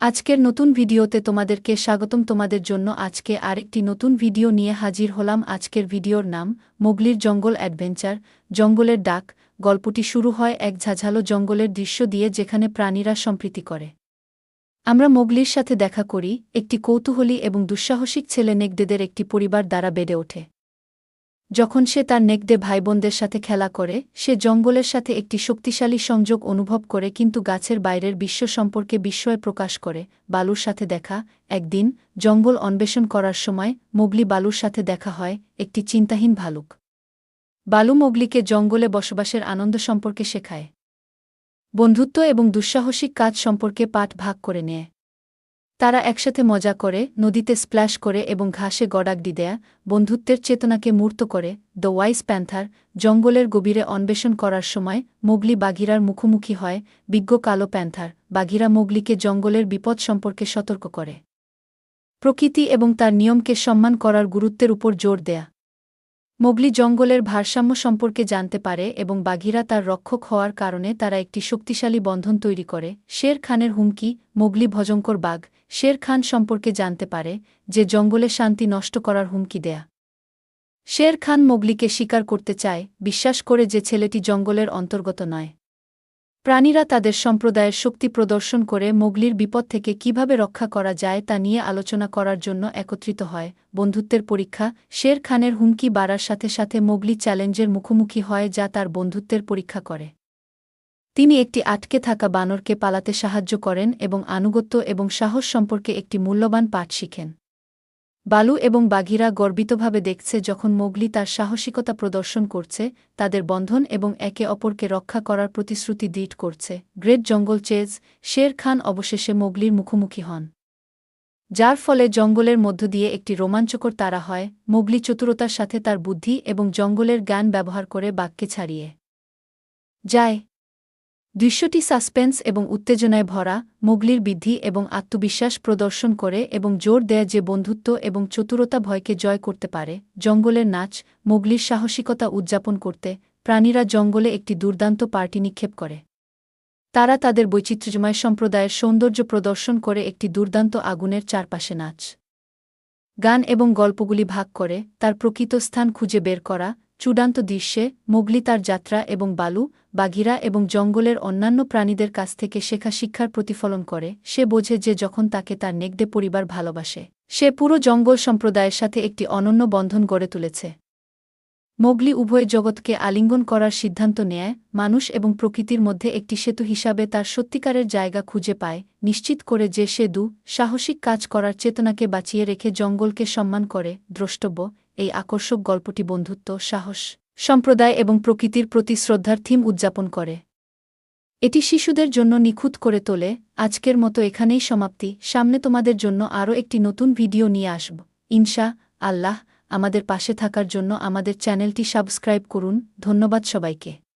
আজকের নতুন ভিডিওতে তোমাদেরকে স্বাগতম। তোমাদের জন্য আজকে আরেকটি নতুন ভিডিও নিয়ে হাজির হলাম। আজকের ভিডিওর নাম, মোগলির জঙ্গল অ্যাডভেঞ্চার, জঙ্গলের ডাক। গল্পটি শুরু হয় এক ঝাঝালো জঙ্গলের দৃশ্য দিয়ে যেখানে প্রাণীরা সম্প্রীতি করে। আমরা মোগলির সাথে দেখা করি, একটি কৌতূহলী এবং দুঃসাহসিক ছেলে নেকদেদের একটি পরিবার দ্বারা বেড়ে ওঠে। যখন সে তার নেকদে ভাইবোনদের সাথে খেলা করে, সে জঙ্গলের সাথে একটি শক্তিশালী সংযোগ অনুভব করে কিন্তু গাছের বাইরের বিশ্ব সম্পর্কে বিস্ময় প্রকাশ করে। বালুর সাথে দেখা, একদিন জঙ্গল অন্বেষণ করার সময় মোগলি বালুর সাথে দেখা হয়, একটি চিন্তাহীন ভালুক। বালু মোগলিকে জঙ্গলে বসবাসের আনন্দ সম্পর্কে শেখায়। বন্ধুত্ব এবং দুঃসাহসিক কাজ সম্পর্কে পাঠ ভাগ করে নেয়। তারা একসাথে মজা করে, নদীতে স্প্ল্যাশ করে এবং ঘাসে গড়াগডি দেয়া, বন্ধুত্বের চেতনাকে মূর্ত করে, দ্য ওয়াইস প্যান্থার, জঙ্গলের গভীরে অন্বেষণ করার সময়, মোগলি বাঘিরার মুখোমুখি হয়, বিজ্ঞ কালো প্যান্থার, বাঘিরা মোগলিকে জঙ্গলের বিপদ সম্পর্কে সতর্ক করে। প্রকৃতি এবং তার নিয়মকে সম্মান করার গুরুত্বের উপর জোর দেয়া। মোগলি জঙ্গলের ভারসাম্য সম্পর্কে জানতে পারে এবং বাঘিরা তার রক্ষক হওয়ার কারণে তারা একটি শক্তিশালী বন্ধন তৈরি করে। শের খানের হুমকি, মোগলি ভজঙ্কর বাঘ, শের খান সম্পর্কে জানতে পারে, যে জঙ্গলে শান্তি নষ্ট করার হুমকি দেয়া। শের খান মোগলিকে স্বীকার করতে চায়, বিশ্বাস করে যে ছেলেটি জঙ্গলের অন্তর্গত নয়। প্রাণীরা তাদের সম্প্রদায়ের শক্তি প্রদর্শন করে মোগলির বিপদ থেকে কীভাবে রক্ষা করা যায় তা নিয়ে আলোচনা করার জন্য একত্রিত হয়। বন্ধুত্বের পরীক্ষা, শের খানের হুমকি বাড়ার সাথে সাথে মোগলি চ্যালেঞ্জের মুখোমুখি হয় যা তার বন্ধুত্বের পরীক্ষা করে। তিনি একটি আটকে থাকা বানরকে পালাতে সাহায্য করেন এবং আনুগত্য এবং সাহস সম্পর্কে একটি মূল্যবান পাঠ শিখেন। বালু এবং বাঘিরা গর্বিতভাবে দেখছে যখন মোগলি তার সাহসিকতা প্রদর্শন করছে, তাদের বন্ধন এবং একে অপরকে রক্ষা করার প্রতিশ্রুতি দৃঢ় করছে। গ্রেট জঙ্গল চেজ, শের খান অবশেষে মোগলির মুখোমুখি হন। যার ফলে জঙ্গলের মধ্য দিয়ে একটি রোমাঞ্চকর তারা হয়, মোগলি চতুরতার সাথে তার বুদ্ধি এবং জঙ্গলের জ্ঞান ব্যবহার করে বাক্যে ছাড়িয়ে। যায়। দৃশ্যটি সাসপেন্স এবং উত্তেজনায় ভরা, মোগলির বৃদ্ধি এবং আত্মবিশ্বাস প্রদর্শন করে এবং জোর দেয় যে বন্ধুত্ব এবং চতুরতা ভয়কে জয় করতে পারে, জঙ্গলের নাচ, মোগলির সাহসিকতা উদযাপন করতে, প্রাণীরা জঙ্গলে একটি দুর্দান্ত পার্টি নিক্ষেপ করে। তারা তাদের বৈচিত্র্যময় সম্প্রদায়ের সৌন্দর্য প্রদর্শন করে একটি দুর্দান্ত আগুনের চারপাশে নাচ। গান এবং গল্পগুলি ভাগ করে, তার প্রকৃত স্থান খুঁজে বের করা চূড়ান্ত দৃশ্যে মোগলি তার যাত্রা এবং বালু, বাঘিরা এবং জঙ্গলের অন্যান্য প্রাণীদের কাছ থেকে শেখা শিক্ষার প্রতিফলন করে, সে বোঝে যে যখন তাকে তার নেগদে পরিবার ভালোবাসে, সে পুরো জঙ্গল সম্প্রদায়ের সাথে একটি অনন্য বন্ধন গড়ে তুলেছে। মোগলি উভয় জগৎকে আলিঙ্গন করার সিদ্ধান্ত নেয়, মানুষ এবং প্রকৃতির মধ্যে একটি সেতু হিসাবে তার সত্যিকারের জায়গা খুঁজে পায়, নিশ্চিত করে যে সে দু সাহসিক কাজ করার চেতনাকে বাঁচিয়ে রেখে জঙ্গলকে সম্মান করে, দ্রষ্টব্য এই আকর্ষক গল্পটি বন্ধুত্ব, সাহস, সম্প্রদায় এবং প্রকৃতির প্রতি শ্রদ্ধার থিম উদযাপন করে। এটি শিশুদের জন্য নিখুঁত করে তোলে। আজকের মতো এখানেই সমাপ্তি। সামনে তোমাদের জন্য আরও একটি নতুন ভিডিও নিয়ে আসব। ইনশা আল্লাহ আমাদের পাশে থাকার জন্য আমাদের চ্যানেলটি সাবস্ক্রাইব করুন। ধন্যবাদ সবাইকে।